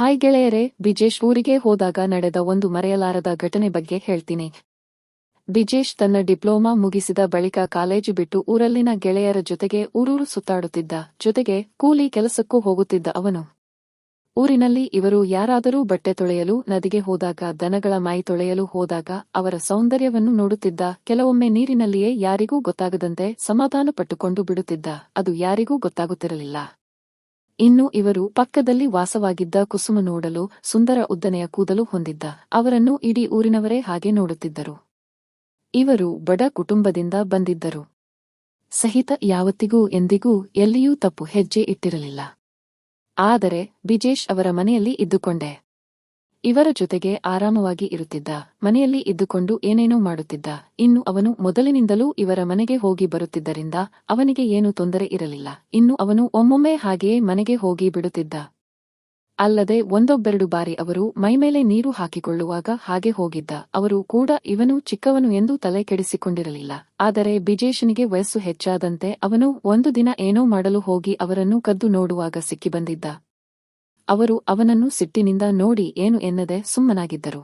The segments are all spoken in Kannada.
ಹಾಯ್ ಗೆಳೆಯರೇ ಬಿಜೇಶ್ ಊರಿಗೆ ಹೋದಾಗ ನಡೆದ ಒಂದು ಮರೆಯಲಾರದ ಘಟನೆ ಬಗ್ಗೆ ಹೇಳ್ತೀನಿ. ಬಿಜೇಶ್ ತನ್ನ ಡಿಪ್ಲೊಮಾ ಮುಗಿಸಿದ ಬಳಿಕ ಕಾಲೇಜು ಬಿಟ್ಟು ಊರಲ್ಲಿನ ಗೆಳೆಯರ ಜೊತೆಗೆ ಊರೂರು ಸುತ್ತಾಡುತ್ತಿದ್ದ. ಜೊತೆಗೆ ಕೂಲಿ ಕೆಲಸಕ್ಕೂ ಹೋಗುತ್ತಿದ್ದ ಅವನು. ಊರಿನಲ್ಲಿ ಇವರು ಯಾರಾದರೂ ಬಟ್ಟೆ ತೊಳೆಯಲು, ನದಿಗೆ ಹೋದಾಗ ದನಗಳ ಮೈ ತೊಳೆಯಲು ಹೋದಾಗ ಅವರ ಸೌಂದರ್ಯವನ್ನು ನೋಡುತ್ತಿದ್ದ. ಕೆಲವೊಮ್ಮೆ ನೀರಿನಲ್ಲಿಯೇ ಯಾರಿಗೂ ಗೊತ್ತಾಗದಂತೆ ಸಮಾಧಾನ ಪಟ್ಟುಕೊಂಡು ಬಿಡುತ್ತಿದ್ದ. ಅದು ಯಾರಿಗೂ ಗೊತ್ತಾಗುತ್ತಿರಲಿಲ್ಲ. ಇನ್ನು ಇವರು ಪಕ್ಕದಲ್ಲಿ ವಾಸವಾಗಿದ್ದ ಕುಸುಮ ನೋಡಲು ಸುಂದರ ಉದ್ದನೆಯ ಕೂದಲು ಹೊಂದಿದ್ದ. ಅವರನ್ನು ಇಡೀ ಊರಿನವರೇ ಹಾಗೆ ನೋಡುತ್ತಿದ್ದರು. ಇವರು ಬಡ ಕುಟುಂಬದಿಂದ ಬಂದಿದ್ದರು. ಸಹಿತ ಯಾವತ್ತಿಗೂ ಎಂದಿಗೂ ಎಲ್ಲಿಯೂ ತಪ್ಪು ಹೆಜ್ಜೆ ಇಟ್ಟಿರಲಿಲ್ಲ. ಆದರೆ ಬಿಜೇಶ್ ಅವರ ಮನೆಯಲ್ಲಿ ಇದ್ದುಕೊಂಡೆ. ಇವರ ಜೊತೆಗೆ ಆರಾಮವಾಗಿ ಇರುತ್ತಿದ್ದ, ಮನೆಯಲ್ಲಿ ಇದ್ದುಕೊಂಡು ಏನೇನೋ ಮಾಡುತ್ತಿದ್ದ, ಇನ್ನು ಅವನು ಮೊದಲಿನಿಂದಲೂ ಇವರ ಮನೆಗೆ ಹೋಗಿ ಬರುತ್ತಿದ್ದರಿಂದ ಅವನಿಗೆ ಏನೂ ತೊಂದರೆ ಇರಲಿಲ್ಲ. ಇನ್ನು ಅವನು ಒಮ್ಮೊಮ್ಮೆ ಹಾಗೆಯೇ ಮನೆಗೆ ಹೋಗಿ ಬಿಡುತ್ತಿದ್ದ. ಅಲ್ಲದೆ ಒಂದೊಬ್ಬೆರಡು ಬಾರಿ ಅವರು ಮೈಮೇಲೆ ನೀರು ಹಾಕಿಕೊಳ್ಳುವಾಗ ಹಾಗೆ ಹೋಗಿದ್ದ. ಅವರು ಕೂಡ ಇವನು ಚಿಕ್ಕವನು ಎಂದು ತಲೆ ಕೆಡಿಸಿಕೊಂಡಿರಲಿಲ್ಲ. ಆದರೆ ಬಿಜೇಶನಿಗೆ ವಯಸ್ಸು ಹೆಚ್ಚಾದಂತೆ ಅವನು ಒಂದು ದಿನ ಏನೋ ಮಾಡಲು ಹೋಗಿ ಅವರನ್ನು ಕದ್ದು ನೋಡುವಾಗ ಸಿಕ್ಕಿಬಂದಿದ್ದ. ಅವರು ಅವನನ್ನು ಸಿಟ್ಟಿನಿಂದ ನೋಡಿ ಏನು ಎನ್ನದೆ ಸುಮ್ಮನಾಗಿದ್ದರು.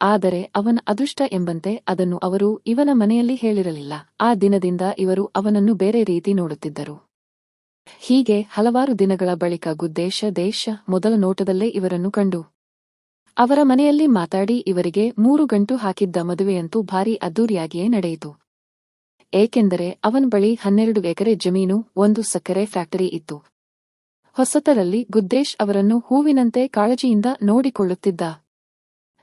ಆದರೆ ಅವನ ಅದೃಷ್ಟ ಎಂಬಂತೆ ಅದನ್ನು ಅವರು ಇವನ ಮನೆಯಲ್ಲಿ ಹೇಳಿರಲಿಲ್ಲ. ಆ ದಿನದಿಂದ ಇವರು ಅವನನ್ನು ಬೇರೆ ರೀತಿ ನೋಡುತ್ತಿದ್ದರು. ಹೀಗೆ ಹಲವಾರು ದಿನಗಳ ಬಳಿಕ ಗುದ್ದೇಶ, ದೇಶ ಮೊದಲ ನೋಟದಲ್ಲೇ ಇವರನ್ನು ಕಂಡು. ಅವರ ಮನೆಯಲ್ಲಿ ಮಾತಾಡಿ ಇವರಿಗೆ ಮೂರು ಗಂಟು ಹಾಕಿದ್ದ ಮದುವೆಯಂತೂ ಭಾರಿ ಅದ್ದೂರಿಯಾಗಿಯೇ ನಡೆಯಿತು. ಏಕೆಂದರೆ ಅವನ ಬಳಿ ಹನ್ನೆರಡು ಎಕರೆ ಜಮೀನು, ಒಂದು ಸಕ್ಕರೆ ಫ್ಯಾಕ್ಟರಿ ಇತ್ತು. ಹೊಸತರಲ್ಲಿ ಗುದ್ದೇಶ್ ಅವರನ್ನು ಹೂವಿನಂತೆ ಕಾಳಜಿಯಿಂದ ನೋಡಿಕೊಳ್ಳುತ್ತಿದ್ದ.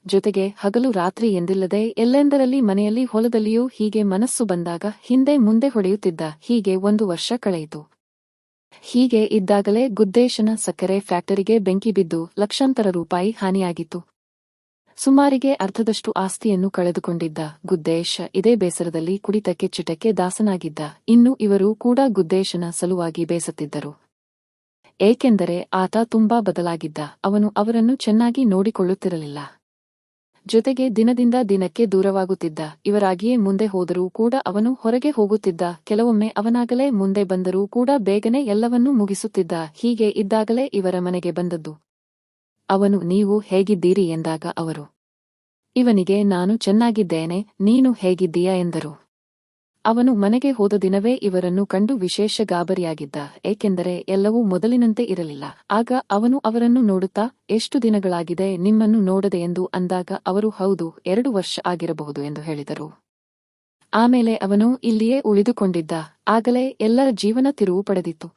ಜೊತೆಗೆ ಹಗಲು ರಾತ್ರಿ ಎಂದಿಲ್ಲದೆ ಎಲ್ಲೆಂದರಲ್ಲಿ ಮನೆಯಲ್ಲಿ ಹೊಲದಲ್ಲಿಯೂ ಹೀಗೆ ಮನಸ್ಸು ಬಂದಾಗ ಹಿಂದೆ ಮುಂದೆ ಹೊಡೆಯುತ್ತಿದ್ದ ಹೀಗೆ ಒಂದು ವರ್ಷ ಕಳೆಯಿತು. ಹೀಗೆ ಇದ್ದಾಗಲೇ ಗುದ್ದೇಶನ ಸಕ್ಕರೆ ಫ್ಯಾಕ್ಟರಿಗೆ ಬೆಂಕಿ ಬಿದ್ದು ಲಕ್ಷಾಂತರ ರೂಪಾಯಿ ಹಾನಿಯಾಗಿತ್ತು. ಸುಮಾರಿಗೆ ಅರ್ಧದಷ್ಟು ಆಸ್ತಿಯನ್ನು ಕಳೆದುಕೊಂಡಿದ್ದ ಗುದ್ದೇಶ ಇದೇ ಬೇಸರದಲ್ಲಿ ಕುಡಿತಕ್ಕೆ ಚಿಟಕ್ಕೆ ದಾಸನಾಗಿದ್ದ. ಇನ್ನು ಇವರು ಕೂಡ ಗುದ್ದೇಶನ ಸಲುವಾಗಿ ಬೇಸತ್ತಿದ್ದರು. ಏಕೆಂದರೆ ಆತ ತುಂಬಾ ಬದಲಾಗಿದ್ದ, ಅವನು ಅವರನ್ನು ಚೆನ್ನಾಗಿ ನೋಡಿಕೊಳ್ಳುತ್ತಿರಲಿಲ್ಲ. ಜೊತೆಗೆ ದಿನದಿಂದ ದಿನಕ್ಕೆ ದೂರವಾಗುತ್ತಿದ್ದ, ಇವರಾಗಿಯೇ ಮುಂದೆ ಹೋದರೂ ಕೂಡ ಅವನು ಹೊರಗೆ ಹೋಗುತ್ತಿದ್ದ, ಕೆಲವೊಮ್ಮೆ ಅವನಾಗಲೇ ಮುಂದೆ ಬಂದರೂ ಕೂಡ ಬೇಗನೆ ಎಲ್ಲವನ್ನೂ ಮುಗಿಸುತ್ತಿದ್ದ, ಹೀಗೆ ಇದ್ದಾಗಲೇ ಇವರ ಮನೆಗೆ ಬಂದದ್ದು. ಅವನು, ನೀವು ಹೇಗಿದ್ದೀರಿ? ಎಂದಾಗ ಅವರು, ಇವನಿಗೆ ನಾನು ಚೆನ್ನಾಗಿದ್ದೇನೆ, ನೀನು ಹೇಗಿದ್ದೀಯಾ? ಎಂದರು. ಅವನು ಮನೆಗೆ ಹೋದ ದಿನವೇ ಇವರನ್ನು ಕಂಡು ವಿಶೇಷ ಗಾಬರಿಯಾಗಿದ್ದ, ಏಕೆಂದರೆ ಎಲ್ಲವೂ ಮೊದಲಿನಂತೆ ಇರಲಿಲ್ಲ. ಆಗ ಅವನು ಅವರನ್ನು ನೋಡುತ್ತಾ, ಎಷ್ಟು ದಿನಗಳಾಗಿದೆ, ನಿಮ್ಮನ್ನು ನೋಡದೆ ಎಂದು ಅಂದಾಗ ಅವರು, ಹೌದು, ಎರಡು ವರ್ಷ ಆಗಿರಬಹುದು ಎಂದು ಹೇಳಿದರು. ಆಮೇಲೆ ಅವನು ಇಲ್ಲಿಯೇ ಉಳಿದುಕೊಂಡಿದ್ದ, ಆಗಲೇ ಎಲ್ಲರ ಜೀವನ ತಿರುವು ಪಡೆದಿತ್ತು.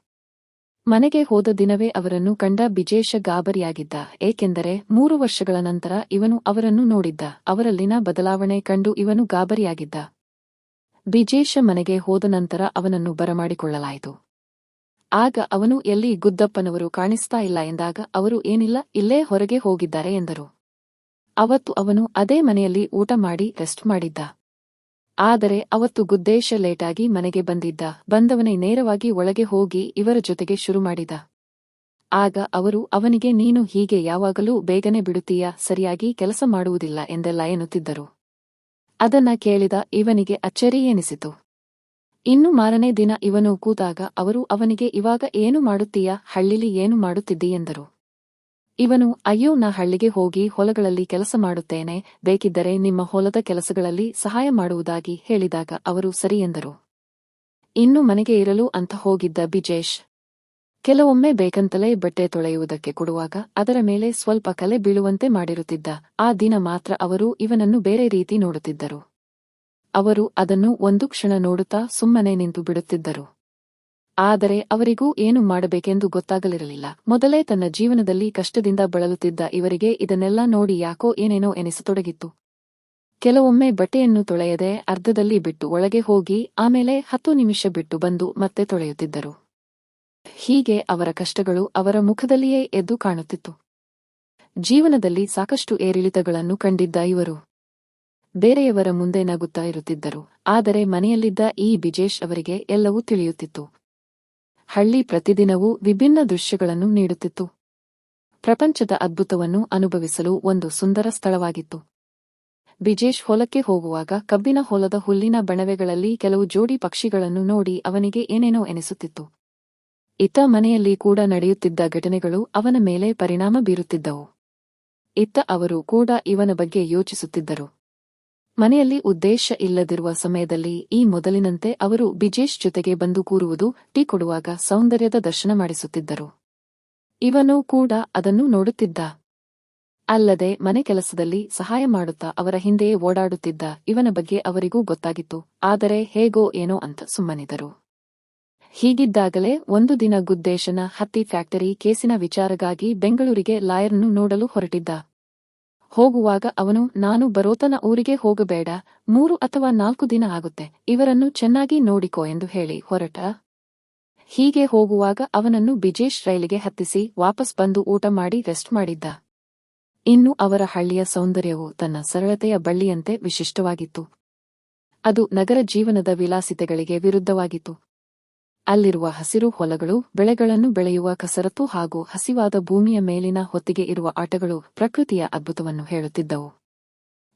ಮನೆಗೆ ಹೋದ ದಿನವೇ ಅವರನ್ನು ಕಂಡ ಬಿಜೇಶ ಗಾಬರಿಯಾಗಿದ್ದ, ಏಕೆಂದರೆ ಮೂರು ವರ್ಷಗಳ ನಂತರ ಇವನು ಅವರನ್ನು ನೋಡಿದ್ದ, ಅವರಲ್ಲಿನ ಬದಲಾವಣೆ ಕಂಡು ಇವನು ಗಾಬರಿಯಾಗಿದ್ದ. ಬಿಜೇಶ ಮನೆಗೆ ಹೋದ ನಂತರ ಅವನನ್ನು ಬರಮಾಡಿಕೊಳ್ಳಲಾಯಿತು. ಆಗ ಅವನು, ಎಲ್ಲಿ ಗುದ್ದಪ್ಪನವರು ಕಾಣಿಸ್ತಾ ಇಲ್ಲ ಎಂದಾಗ ಅವರು, ಏನಿಲ್ಲ, ಇಲ್ಲೇ ಹೊರಗೆ ಹೋಗಿದ್ದಾರೆ ಎಂದರು. ಅವತ್ತು ಅವನು ಅದೇ ಮನೆಯಲ್ಲಿ ಊಟ ಮಾಡಿ, ರೆಸ್ಟ್ ಮಾಡಿದ್ದ. ಆದರೆ ಅವತ್ತು ಗುದ್ದೇಶ ಲೇಟಾಗಿ ಮನೆಗೆ ಬಂದಿದ್ದ. ಬಂದವನೇ ನೇರವಾಗಿ ಒಳಗೆ ಹೋಗಿ ಇವರ ಜೊತೆಗೆ ಶುರು ಮಾಡಿದ. ಆಗ ಅವರು, ಅವನಿಗೆ ನೀನು ಹೀಗೆ ಯಾವಾಗಲೂ ಬೇಗನೆ ಬಿಡುತ್ತೀಯ? ಸರಿಯಾಗಿ ಕೆಲಸ ಮಾಡುವುದಿಲ್ಲ ಎಂದೆಲ್ಲ ಎನ್ನುತ್ತಿದ್ದರು. ಅದನ್ನ ಕೇಳಿದ ಇವನಿಗೆ ಅಚ್ಚರಿ ಎನಿಸಿತು. ಇನ್ನು ಮಾರನೇ ದಿನ ಇವನು ಕೂತಾಗ ಅವರು ಅವನಿಗೆ, ಇವಾಗ ಏನು ಮಾಡುತ್ತೀಯ? ಹಳ್ಳಿಲಿ ಏನು ಮಾಡುತ್ತಿದ್ದಿ? ಎಂದರು. ಇವನು, ಅಯ್ಯೋ, ನಾ ಹಳ್ಳಿಗೆ ಹೋಗಿ ಹೊಲಗಳಲ್ಲಿ ಕೆಲಸ ಮಾಡುತ್ತೇನೆ, ಬೇಕಿದ್ದರೆ ನಿಮ್ಮ ಹೊಲದ ಕೆಲಸಗಳಲ್ಲಿ ಸಹಾಯ ಮಾಡುವುದಾಗಿ ಹೇಳಿದಾಗ ಅವರು ಸರಿ ಎಂದರು. ಇನ್ನು ಮನೆಗೆ ಇರಲು ಅಂತ ಹೋಗಿದ್ದ ಬಿಜೇಶ್ ಕೆಲವೊಮ್ಮೆ ಬೇಕಂತಲೇ ಬಟ್ಟೆ ತೊಳೆಯುವುದಕ್ಕೆ ಕೊಡುವಾಗ ಅದರ ಮೇಲೆ ಸ್ವಲ್ಪ ಕಲೆ ಬೀಳುವಂತೆ ಮಾಡಿರುತ್ತಿದ್ದ. ಆ ದಿನ ಮಾತ್ರ ಅವರು ಇವನನ್ನು ಬೇರೆ ರೀತಿ ನೋಡುತ್ತಿದ್ದರು. ಅವರು ಅದನ್ನು ಒಂದು ಕ್ಷಣ ನೋಡುತ್ತಾ ಸುಮ್ಮನೆ ನಿಂತು ಬಿಡುತ್ತಿದ್ದರು. ಆದರೆ ಅವರಿಗೂ ಏನು ಮಾಡಬೇಕೆಂದು ಗೊತ್ತಾಗಲಿರಲಿಲ್ಲ. ಮೊದಲೇ ತನ್ನ ಜೀವನದಲ್ಲಿ ಕಷ್ಟದಿಂದ ಬಳಲುತ್ತಿದ್ದ ಇವರಿಗೆ ಇದನ್ನೆಲ್ಲ ನೋಡಿ ಯಾಕೋ ಏನೇನೋ ಎನಿಸತೊಡಗಿತ್ತು. ಕೆಲವೊಮ್ಮೆ ಬಟ್ಟೆಯನ್ನು ತೊಳೆಯದೆ ಅರ್ಧದಲ್ಲಿ ಬಿಟ್ಟು ಒಳಗೆ ಹೋಗಿ, ಆಮೇಲೆ ಹತ್ತು ನಿಮಿಷ ಬಿಟ್ಟು ಬಂದು ಮತ್ತೆ ತೊಳೆಯುತ್ತಿದ್ದರು. ಹೀಗೆ ಅವರ ಕಷ್ಟಗಳು ಅವರ ಮುಖದಲ್ಲಿಯೇ ಎದ್ದು ಕಾಣುತ್ತಿತ್ತು. ಜೀವನದಲ್ಲಿ ಸಾಕಷ್ಟು ಏರಿಳಿತಗಳನ್ನು ಕಂಡಿದ್ದ ಇವರು. ಬೇರೆಯವರ ಮುಂದೆ ನಗುತ್ತಾ ಇರುತ್ತಿದ್ದರು, ಆದರೆ ಮನೆಯಲ್ಲಿದ್ದ ಈ ಬಿಜೇಶ್ ಅವರಿಗೆ ಎಲ್ಲವೂ ತಿಳಿಯುತ್ತಿತ್ತು. ಹಳ್ಳಿ ಪ್ರತಿದಿನವೂ ವಿಭಿನ್ನ ದೃಶ್ಯಗಳನ್ನು ನೀಡುತ್ತಿತ್ತು. ಪ್ರಪಂಚದ ಅದ್ಭುತವನ್ನು ಅನುಭವಿಸಲು ಒಂದು ಸುಂದರ ಸ್ಥಳವಾಗಿತ್ತು. ಬಿಜೇಶ್ ಹೊಲಕ್ಕೆ ಹೋಗುವಾಗ ಕಬ್ಬಿನ ಹೊಲದ ಹುಲ್ಲಿನ ಬಣವೆಗಳಲ್ಲಿ ಕೆಲವು ಜೋಡಿ ಪಕ್ಷಿಗಳನ್ನು ನೋಡಿ ಅವನಿಗೆ ಏನೇನೋ ಎನಿಸುತ್ತಿತ್ತು. ಇತ್ತ ಮನೆಯಲ್ಲಿ ಕೂಡ ನಡೆಯುತ್ತಿದ್ದ ಘಟನೆಗಳು ಅವನ ಮೇಲೆ ಪರಿಣಾಮ ಬೀರುತ್ತಿದ್ದವು. ಇತ್ತ ಅವರು ಕೂಡ ಇವನ ಬಗ್ಗೆ ಯೋಚಿಸುತ್ತಿದ್ದರು. ಮನೆಯಲ್ಲಿ ಉದ್ದೇಶ ಇಲ್ಲದಿರುವ ಸಮಯದಲ್ಲಿ ಈ ಮೊದಲಿನಂತೆ ಅವರು ಬಿಜೇಶ್ ಜೊತೆಗೆ ಬಂದು ಕೂರುವುದು, ಟೀ ಕೊಡುವಾಗ ಸೌಂದರ್ಯದ ದರ್ಶನ ಮಾಡಿಸುತ್ತಿದ್ದರು. ಇವನು ಕೂಡ ಅದನ್ನು ನೋಡುತ್ತಿದ್ದ. ಅಲ್ಲದೆ ಮನೆ ಕೆಲಸದಲ್ಲಿ ಸಹಾಯ ಮಾಡುತ್ತಾ ಅವರ ಹಿಂದೆಯೇ ಓಡಾಡುತ್ತಿದ್ದ ಇವನ ಬಗ್ಗೆ ಅವರಿಗೂ ಗೊತ್ತಾಗಿತ್ತು, ಆದರೆ ಹೇಗೋ ಏನೋ ಅಂತ ಸುಮ್ಮನಿದರು. ಹೀಗಿದ್ದಾಗಲೇ ಒಂದು ದಿನ ಗುದ್ದೇಶನ ಹತ್ತಿ ಫ್ಯಾಕ್ಟರಿ ಕೇಸಿನ ವಿಚಾರಗಾಗಿ ಬೆಂಗಳೂರಿಗೆ ಲಾಯರ್ನು ನೋಡಲು ಹೊರಟಿದ್ದ. ಹೋಗುವಾಗ ಅವನು, ನಾನು ಬರೋತನ ಊರಿಗೆ ಹೋಗಬೇಡ, ಮೂರು ಅಥವಾ ನಾಲ್ಕು ದಿನ ಆಗುತ್ತೆ, ಇವರನ್ನು ಚೆನ್ನಾಗಿ ನೋಡಿಕೋ ಎಂದು ಹೇಳಿ ಹೊರಟ. ಹೀಗೆ ಹೋಗುವಾಗ ಅವನನ್ನು ಬಿಜೇಶ್ ರೈಲಿಗೆ ಹತ್ತಿಸಿ ವಾಪಸ್ ಬಂದು ಊಟ ಮಾಡಿ ರೆಸ್ಟ್ ಮಾಡಿದ್ದ. ಇನ್ನು ಅವರ ಹಳ್ಳಿಯ ಸೌಂದರ್ಯವು ತನ್ನ ಸರಳತೆಯ ಬಳ್ಳಿಯಂತೆ ವಿಶಿಷ್ಟವಾಗಿತ್ತು. ಅದು ನಗರ ಜೀವನದ ವಿಲಾಸಿತೆಗಳಿಗೆ ವಿರುದ್ಧವಾಗಿತ್ತು. ಅಲ್ಲಿರುವ ಹಸಿರು ಹೊಲಗಳು, ಬೆಳೆಗಳನ್ನು ಬೆಳೆಯುವ ಕಸರತ್ತು ಹಾಗೂ ಹಸಿವಾದ ಭೂಮಿಯ ಮೇಲಿನ ಹೊತ್ತಿಗೆ ಇರುವ ಆಟಗಳು ಪ್ರಕೃತಿಯ ಅದ್ಭುತವನ್ನು ಹೇಳುತ್ತಿದ್ದವು.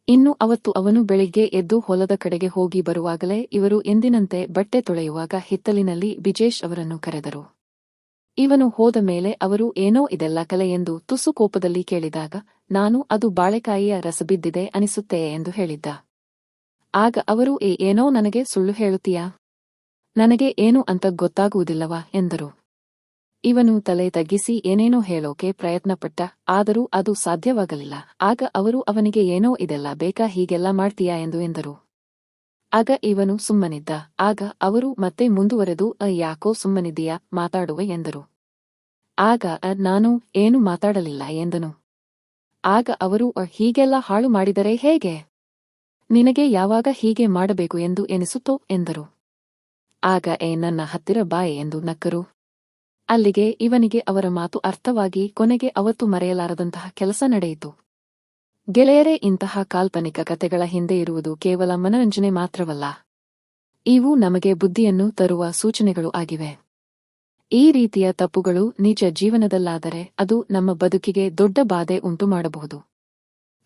ಇನ್ನು ಅವತ್ತು ಅವನು ಬೆಳಿಗ್ಗೆ ಎದ್ದು ಹೊಲದ ಕಡೆಗೆ ಹೋಗಿ ಬರುವಾಗಲೇ ಇವರು ಎಂದಿನಂತೆ ಬಟ್ಟೆ ತೊಳೆಯುವಾಗ ಹಿತ್ತಲಿನಲ್ಲಿ ಬಿಜೇಶ್ ಅವರನ್ನು ಕರೆದರು. ಇವನು ಹೋದ ಮೇಲೆ ಅವರು, ಏನೋ ಇದೆಲ್ಲ ಕಲೆ? ಎಂದು ತುಸು ಕೋಪದಲ್ಲಿ ಕೇಳಿದಾಗ, ನಾನು ಅದು ಬಾಳೆಕಾಯಿಯ ರಸಬಿದ್ದಿದೆ ಅನಿಸುತ್ತೆ ಎಂದು ಹೇಳಿದ್ದ. ಆಗ ಅವರು, ಏ, ಏನೋ ನನಗೆ ಸುಳ್ಳು ಹೇಳುತ್ತೀಯಾ? ನನಗೆ ಏನು ಅಂತ ಗೊತ್ತಾಗುವುದಿಲ್ಲವಾ ಎಂದರು. ಇವನು ತಲೆ ತಗ್ಗಿಸಿ ಏನೇನೋ ಹೇಳೋಕೆ ಪ್ರಯತ್ನಪಟ್ಟ, ಆದರೂ ಅದು ಸಾಧ್ಯವಾಗಲಿಲ್ಲ. ಆಗ ಅವರು, ಅವನಿಗೆ ಏನೋ ಇದೆಲ್ಲ ಬೇಕಾ, ಹೀಗೆಲ್ಲ ಮಾಡ್ತೀಯಾ ಎಂದು ಎಂದರು. ಆಗ ಇವನು ಸುಮ್ಮನಿದ್ದ. ಆಗ ಅವರು, ಮತ್ತೆ ಮುಂದುವರೆದು, ಅ, ಯಾಕೋ ಸುಮ್ಮನಿದ್ದೀಯಾ, ಮಾತಾಡುವೆ ಎಂದರು. ಆಗ, ಅ, ನಾನು ಏನು ಮಾತಾಡಲಿಲ್ಲ ಎಂದನು. ಆಗ ಅವರು, ಅ, ಹೀಗೆಲ್ಲ ಹಾಳು ಮಾಡಿದರೆ ಹೇಗೆ? ನಿನಗೆ ಯಾವಾಗ ಹೀಗೆ ಮಾಡಬೇಕು ಎಂದು ಎನಿಸುತ್ತೋ ಎಂದರು. ಆಗ ಏ ನನ್ನ ಹತ್ತಿರ ಬಾಯೆ ಎಂದು ನಕ್ಕರು. ಅಲ್ಲಿಗೆ ಇವನಿಗೆ ಅವರ ಮಾತು ಅರ್ಥವಾಗಿ ಕೊನೆಗೆ ಅವತ್ತು ಮರೆಯಲಾರದಂತಹ ಕೆಲಸ ನಡೆಯಿತು. ಗೆಳೆಯರೇ, ಇಂತಹ ಕಾಲ್ಪನಿಕ ಕಥೆಗಳ ಹಿಂದೆ ಇರುವುದು ಕೇವಲ ಮನರಂಜನೆ ಮಾತ್ರವಲ್ಲ. ಇವು ನಮಗೆ ಬುದ್ಧಿಯನ್ನು ತರುವ ಸೂಚನೆಗಳು ಆಗಿವೆ. ಈ ರೀತಿಯ ತಪ್ಪುಗಳು ನಿಜ ಜೀವನದಲ್ಲಾದರೆ ಅದು ನಮ್ಮ ಬದುಕಿಗೆ ದೊಡ್ಡ ಬಾಧೆ ಉಂಟು ಮಾಡಬಹುದು.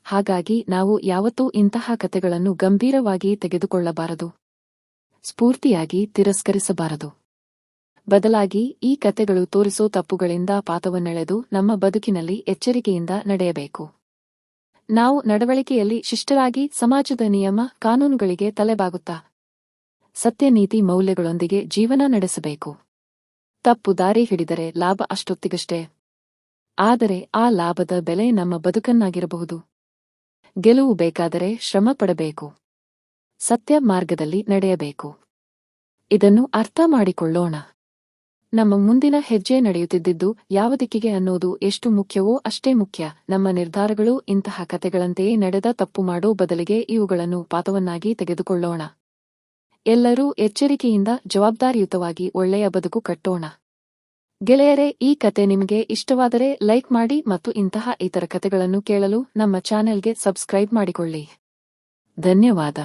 ಹಾಗಾಗಿ ನಾವು ಯಾವತ್ತೂ ಇಂತಹ ಕಥೆಗಳನ್ನು ಗಂಭೀರವಾಗಿ ತೆಗೆದುಕೊಳ್ಳಬಾರದು. ಸ್ಫೂರ್ತಿಯಾಗಿ ತಿರಸ್ಕರಿಸಬಾರದು. ಬದಲಾಗಿ ಈ ಕತೆಗಳು ತೋರಿಸೋ ತಪ್ಪುಗಳಿಂದ ಪಾತವನ್ನೆಳೆದು ನಮ್ಮ ಬದುಕಿನಲ್ಲಿ ಎಚ್ಚರಿಕೆಯಿಂದ ನಡೆಯಬೇಕು. ನಾವು ನಡವಳಿಕೆಯಲ್ಲಿ ಶಿಷ್ಟರಾಗಿ ಸಮಾಜದ ನಿಯಮ, ಕಾನೂನುಗಳಿಗೆ ತಲೆಬಾಗುತ್ತಾ? ಸತ್ಯನೀತಿ ಮೌಲ್ಯಗಳೊಂದಿಗೆ ಜೀವನ ನಡೆಸಬೇಕು. ತಪ್ಪು ದಾರಿ ಹಿಡಿದರೆ ಲಾಭ ಅಷ್ಟೊತ್ತಿಗಷ್ಟೇ. ಆದರೆ ಆ ಲಾಭದ ಬೆಲೆ ನಮ್ಮ ಬದುಕನ್ನಾಗಿರಬಹುದು. ಗೆಲುವು ಬೇಕಾದರೆ ಶ್ರಮ ಪಡಬೇಕು. ಸತ್ಯ ಮಾರ್ಗದಲ್ಲಿ ನಡೆಯಬೇಕು. ಇದನ್ನು ಅರ್ಥ ಮಾಡಿಕೊಳ್ಳೋಣ. ನಮ್ಮ ಮುಂದಿನ ಹೆಜ್ಜೆ ನಡೆಯುತ್ತಿದ್ದಿದ್ದು ಯಾವ ದಿಕ್ಕಿಗೆ ಅನ್ನೋದು ಎಷ್ಟು ಮುಖ್ಯವೋ ಅಷ್ಟೇ ಮುಖ್ಯ. ನಮ್ಮ ನಿರ್ಧಾರಗಳು ಇಂತಹ ಕತೆಗಳಂತೆಯೇ ನಡೆದ ತಪ್ಪು ಮಾಡೋ ಬದಲಿಗೆ ಇವುಗಳನ್ನು ಪಾತವನ್ನಾಗಿ ತೆಗೆದುಕೊಳ್ಳೋಣ. ಎಲ್ಲರೂ ಎಚ್ಚರಿಕೆಯಿಂದ ಜವಾಬ್ದಾರಿಯುತವಾಗಿ ಒಳ್ಳೆಯ ಬದುಕು ಕಟ್ಟೋಣ. ಗೆಳೆಯರೇ, ಈ ಕತೆ ನಿಮಗೆ ಇಷ್ಟವಾದರೆ ಲೈಕ್ ಮಾಡಿ ಮತ್ತು ಇಂತಹ ಇತರ ಕತೆಗಳನ್ನು ಕೇಳಲು ನಮ್ಮ ಚಾನೆಲ್ಗೆ ಸಬ್ಸ್ಕ್ರೈಬ್ ಮಾಡಿಕೊಳ್ಳಿ. ಧನ್ಯವಾದ.